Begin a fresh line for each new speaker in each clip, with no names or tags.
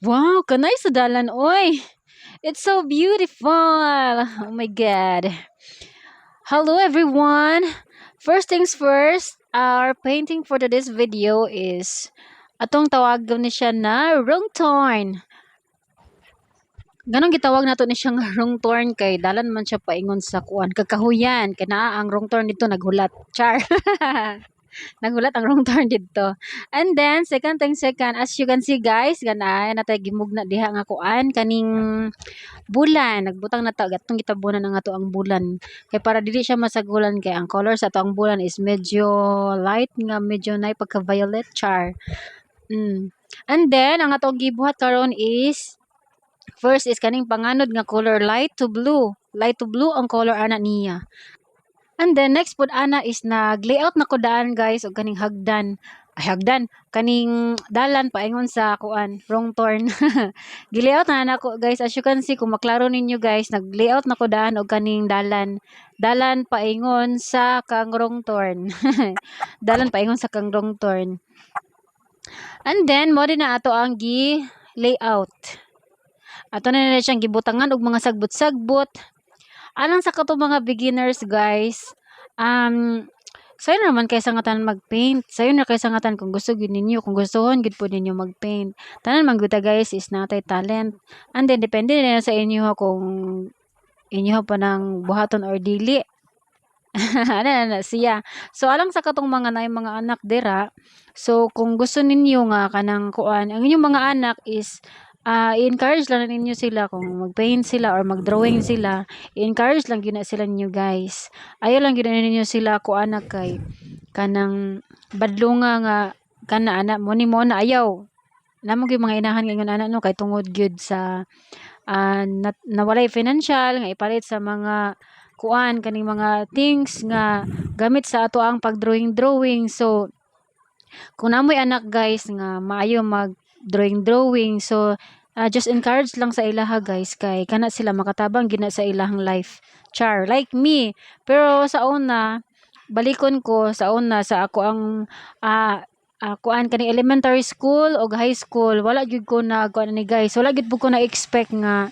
Wow, kanay sa dalan oy. It's so beautiful. Oh my god. Hello everyone. First things first, our painting for today's video is atong tawagan ni siya na wrong turn. Ganong gitawag nato ni siya nga wrong turn kay dalan man siya paingon sa kuan kakahuyan kay naa ang wrong turn dito naghulat. Char. Naghulat ang wrong turn dito. And then second thing second as you can see guys ganay natay gimugna diha nga kuan kaning bulan nagbutang na ta gatong gitabunan na nga to ang bulan kay para dili siya masagulan kay ang color sa ang bulan is medyo light nga medyo nay pagka violet char. Mm. And then ang atong gibuhat karon is first is kaning panganod nga color light to blue. Light to blue ang color ana niya. And then next pud ana is nag-layout na ko daan guys og kaning hagdan. Ay hagdan kaning dalan paingon sa kuan wrong turn. Gilayout na nako guys as you can see kung maklaro ninyo guys nag-layout na ko daan og kaning dalan. Dalan paingon sa kang wrong turn. dalan paingon sa kang wrong turn. And then mo na ato ang gi layout. Ato na na siyang gibutangan og mga sagbot-sagbot alang sa kato mga beginners guys um sayo na naman kaysa nga tanan mag-paint. Sayo na kaysa nga tanan kung gusto gid ninyo kung gustohon gid po ninyo mag-paint. Tanan man gyud ta guys is natay talent. And then depende na sa inyo kung inyo pa nang buhaton or dili. Ano na na siya. So alang sa katong mga nay mga anak dira so kung gusto ninyo nga kanang kuan ang inyong mga anak is ah, i-encourage lang ninyo sila kung mag-paint sila or mag-drawing sila. I-encourage lang gina sila ninyo guys. Ayaw lang gina ninyo sila ko anak kay kanang badlunga nga kana anak mo ni mo na ayaw. Namo gyud mga inahan ngayon anak no kay tungod gyud sa ah, na, nawalay financial nga ipalit sa mga kuan kaning mga things nga gamit sa ato ang pag-drawing drawing so kung namoy anak guys nga maayo mag drawing drawing so uh, just encourage lang sa ilaha guys kay kana sila makatabang gina sa ilahang life char like me. Pero sa una balikon ko sa una sa ako ang uh, uh, kuan kani elementary school o high school wala gyud ko na kuan ni guys wala gyud ko na expect nga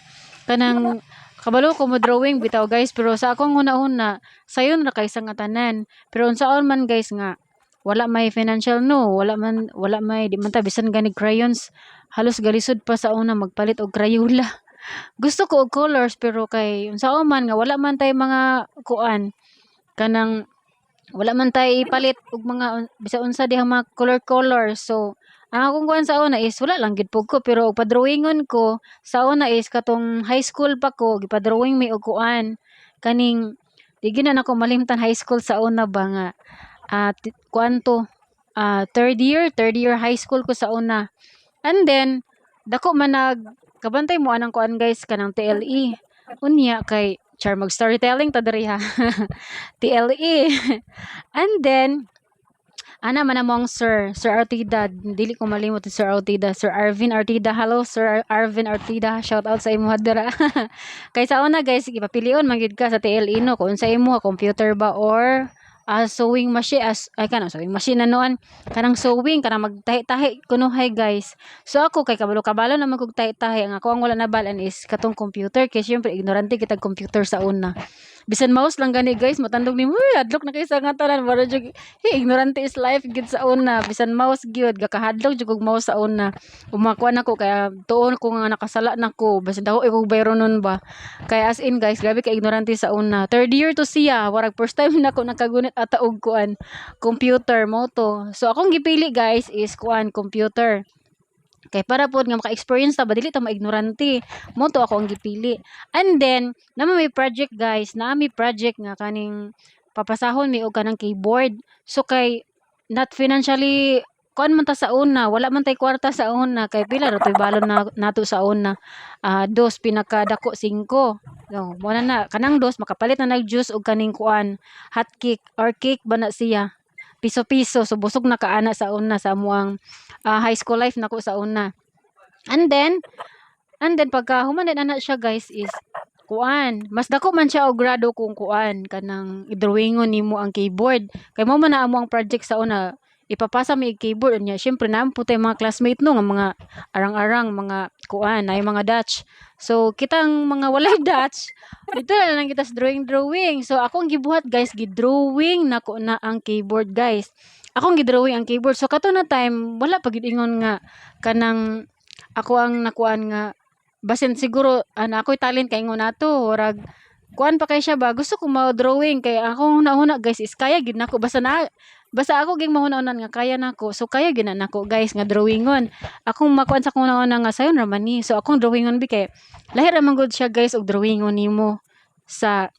kanang kabalo ko mo drawing bitaw guys pero sa akong una-una sayon ra kay nga tanan. Pero unsaon man guys nga wala may financial no. Wala man wala may di man ta bisan gani crayons. Halos galisod pa sa una magpalit og Crayola. Gusto ko og colors pero kay unsaon man nga wala man tay mga kuan. Kanang wala man tay palit og mga bisa unsa dihang mga color color so ang akong kuan sa una is wala lang gid ko pero og padrawingon ko sa una is katong high school pa ko gipadrawing mi og kuan. Kaning di na nako malimtan high school sa una ba nga uh, kuan to uh, third year third year high school ko sa una And then, dako man nag kabantay mo anang kuan guys kanang TLE. Unya kay char mag storytelling ta diri ha. TLE. And then ana man among sir, Sir Artida, dili ko malimot si Sir Artida, Sir Arvin Artida. Hello Sir Arvin Artida. Shout out sa imo dira. kay sa una guys, ipapilion man ka sa TLE no kung sa imo computer ba or uh, sewing machine as ay kanang sewing machine na noon. Kanang sewing kanang magtahi-tahi kuno hay guys. So ako kay kabalo kabalo na kog tahi-tahi. Ang ako ang wala na balan is katong computer kay syempre ignorante kita computer sa una. Bisan mouse lang gani guys matandog ni mo adlok na kay sa nga tanan. Wala jud hey, ignorante is life gid sa una. Bisan mouse gyud gakahadlok jud kog mouse sa una. Umakuan nako kaya tuon ko nga nakasala nako bisan daw ko bayro nun ba? Kaya as in guys grabe ka ignorante sa una. Third year to siya. Warag first time nako nakagunit ata og kuan computer mo to so akong gipili guys is kuan computer Kay para pod nga maka-experience ta ba dili ta maignorante. Mo to ako ang gipili. And then naman may project guys, na may project nga kaning papasahon mi og kanang keyboard. So kay not financially kuan man ta sa una, wala man tay kwarta sa una kay pila ra toy balon na nato sa una. Ah, uh, dos pinakadako 5. No, mo na na kanang dos makapalit na nag juice og kaning kuan hot cake or cake ba na siya piso-piso. So, busog na kaana sa una sa amuang uh, high school life nako sa una. And then, and then pagka human din ana siya guys is kuan mas dako man siya og grado kung kuan kanang i-drawingon nimo ang keyboard kay mo man na amo ang project sa una ipapasa mi keyboard. Niya syempre na po mga classmate no nga mga arang-arang mga kuan ay mga Dutch. So kitang mga walay Dutch dito na lang kita sa drawing drawing. So akong gibuhat guys gidrawing nako na ang keyboard guys. Akong gidrawing ang keyboard. So kato na time wala pa gid ingon nga kanang ako ang nakuan nga basin siguro ana ako'y talent kay ingon nato orag kuan pa kay siya ba? Gusto ko mo drawing kay ako una-una guys is kaya gid nako basta na basta ako ging mahuna-unan nga kaya nako. So kaya gid na nako guys nga drawingon akong makuan sa kuna una nga sayon raman ni. So akong drawingon bi kay lahi ra gud siya guys og drawingon nimo sa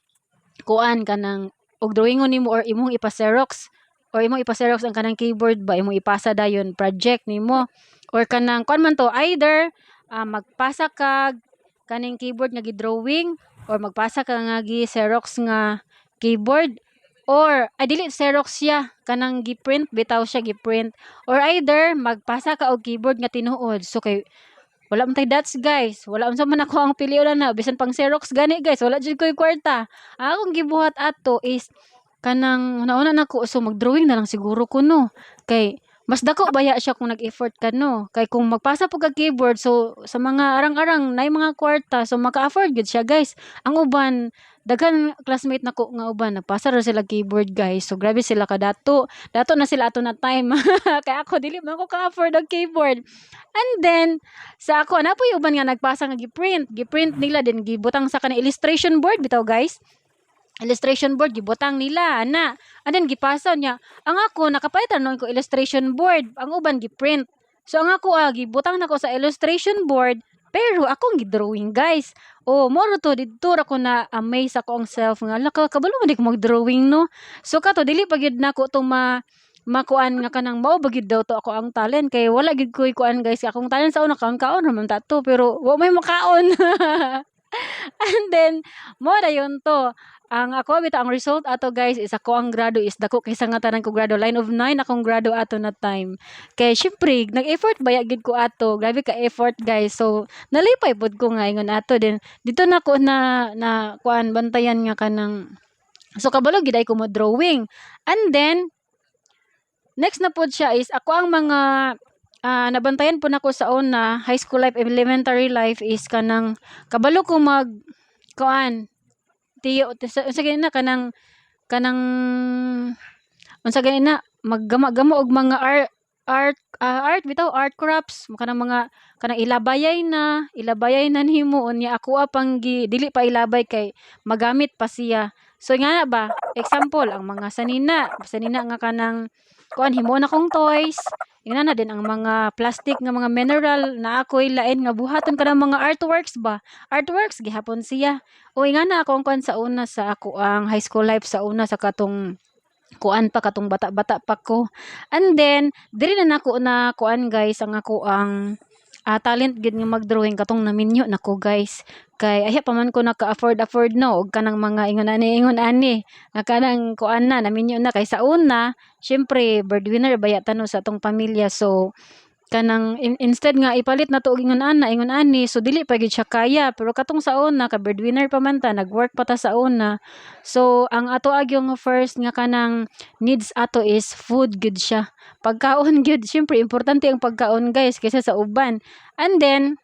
kuan kanang og drawingon nimo or imong ipa-xerox. Or imong ipa-xerox ang kanang keyboard ba imong ipasa dayon project nimo. Or kanang kuan man to either ah, magpasa kag kaning keyboard nga gidrawing or magpasa ka nga gi Xerox nga keyboard or ay dili Xerox siya. Kanang gi-print bitaw siya gi-print. Or either magpasa ka og keyboard nga tinuod. So kay wala man tay dots guys. Wala unsa man ako ang piliunan na bisan pang Xerox gani guys. Wala jud ko'y kwarta. Akong gibuhat ato is kanang una-una nako so mag-drawing na lang siguro ko no? Kay mas dako baya siya kung nag-effort ka no? Kay kung magpasa po ka keyboard so sa mga arang-arang nay mga kwarta so maka-afford gud siya guys. Ang uban daghan classmate nako nga uban nagpasa ra sila keyboard guys. So grabe sila ka dato. Na sila ato na time. Kay ako dili man ko ka-afford og keyboard. And then sa ako na po uban nga nagpasa nga gi-print. Gi-print nila din gibutang sa kanang illustration board bitaw guys illustration board gibutang nila ana. And then gipasa niya ang ako nakapalitan nun ko illustration board. Ang uban gi-print. So ang ako ah, gibutang nako sa illustration board pero akong gidrawing guys. Oh moro to didto ra ko na amaze ako ang self nga. Laka kabalo man ko mag-drawing no? So kato dili pa gyud nako to ma makuan nga kanang mao bagid daw to ako ang talent? Kay wala gid ko'y kuan guys. Akong talent sa una kaon kaon raman ta to pero wa may makaon. And then mo na yun to ang ako bitaw ang result ato guys is ako ang grado is dako kaysa nga tanan ko grado. Line of 9 akong grado ato na time. Kay syempre nag-effort baya gid ko ato? Grabe ka effort guys. So nalipay pud ko nga ingon ato. Din dito na ko na na kuan bantayan nga kanang so kabalo gid ay ko mo drawing. And then next na pud siya is ako ang mga ah, nabantayan po nako sa una high school life elementary life is kanang kabalo ko mag kuan tiyo sa unsa na kanang kanang unsa na maggama-gama og mga art art ah, art bitaw art crafts. Kanang mga kanang ilabayay na ilabayay na nimo unya ako pang gi dili pa ilabay kay magamit pa siya. So nga ba? Example ang mga sanina. Sanina nga kanang kuan himo na kong toys Ingana na din ang mga plastic nga mga mineral na ako'y lain nga buhaton ka ng mga artworks ba? Artworks gihapon siya. O ingana ako ang kuan sa una sa ako ang high school life sa una sa katong kuan pa katong bata-bata pa ko. And then diri na nako na kuan guys ang ako ang ah, talent gid nga mag-drawing katong naminyo nako guys. Kay ayha pa man ko naka-afford afford no og kanang mga ingon ani ingon ani. Nga kanang kuan na naminyo na. Kay sa una syempre breadwinner baya tano sa atong pamilya? So kanang in- instead nga ipalit na to og ingon ana ingon ani so dili pa gid siya kaya. Pero katong sa una ka breadwinner pa man ta nag-work pa ta sa una. So ang ato agyong first nga kanang needs ato is food gud siya. Pagkaon gyud syempre importante ang pagkaon guys kaysa sa uban. And then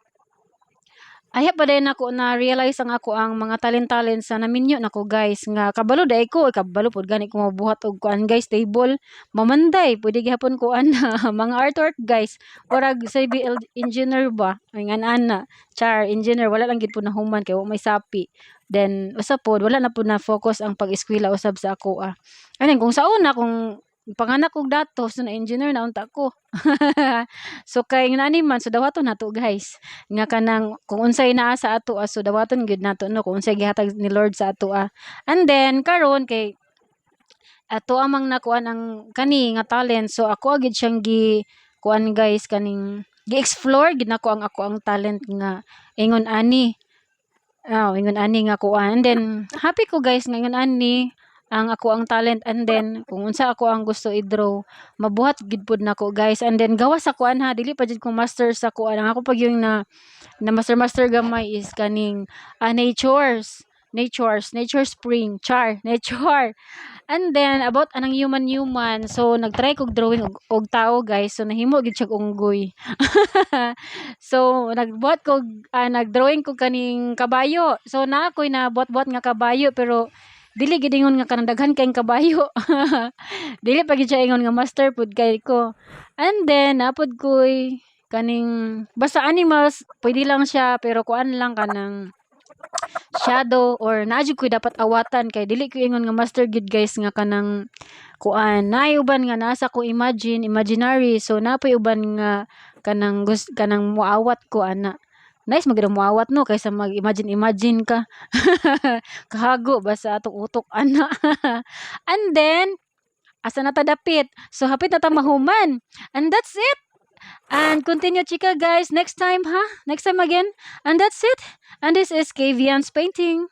Ayha pa din ako na realize ang ako ang mga talent-talent sa naminyo nako guys nga kabalo dai ko kabalo pud gani ko mabuhat og kuan guys table. Mamanday pwede gihapon ko ana mga artwork guys. Orag civil engineer ba? Ay ana char engineer wala lang gid po na human kay wa may sapi. Then usap pod wala na po na focus ang pag-eskwela usab sa ako ah. Anin kung sa una kung panganak kog datos na engineer na unta ko. So kay nani man so dawaton nato guys. Nga kanang kung unsay naa sa ato ah, so dawaton gyud nato no? Kung unsay gihatag ni Lord sa ato ah. and then karon kay ato amang nakuan ang kani nga talent. So ako agid siyang gi kuan guys kaning gi-explore gid nako ang ako ang talent nga ingon ani Oh, ingon ani nga kuan. And then happy ko guys nga ingon ani ang ako ang talent and then kung unsa ako ang gusto i-draw mabuhat gid pud nako guys and then gawas sa kuan dili pa jud ko master sa kuan ang ako pag yung na na master master gamay is kaning ah, natures natures, nature spring, char, nature. And then about anang human human. So nagtry kog drawing og, og tao guys. So nahimo gid siya unggoy. so nagbuhat kog ah, nagdrawing ko kaning kabayo. So na ako'y na buhat-buhat nga kabayo pero dili gid ingon nga kanang daghan kayong kabayo. dili pa gid ingon nga master pud kay ko. And then napod ko'y kaning basta animals pwede lang siya pero kuan lang kanang shadow or naadyo ko dapat awatan kay dili ko ingon nga master gid guys nga kanang kuan naay uban nga nasa ko imagine imaginary so napoy uban nga kanang gus kanang muawat ko ana nice magid muawat no? Kaysa mag imagine ka. Kahago ba sa atong utok ana? And then asa na ta so hapit na ta mahuman. And that's it! And continue chika guys. Next time ha? Next time again. And that's it. And this is Kavian's painting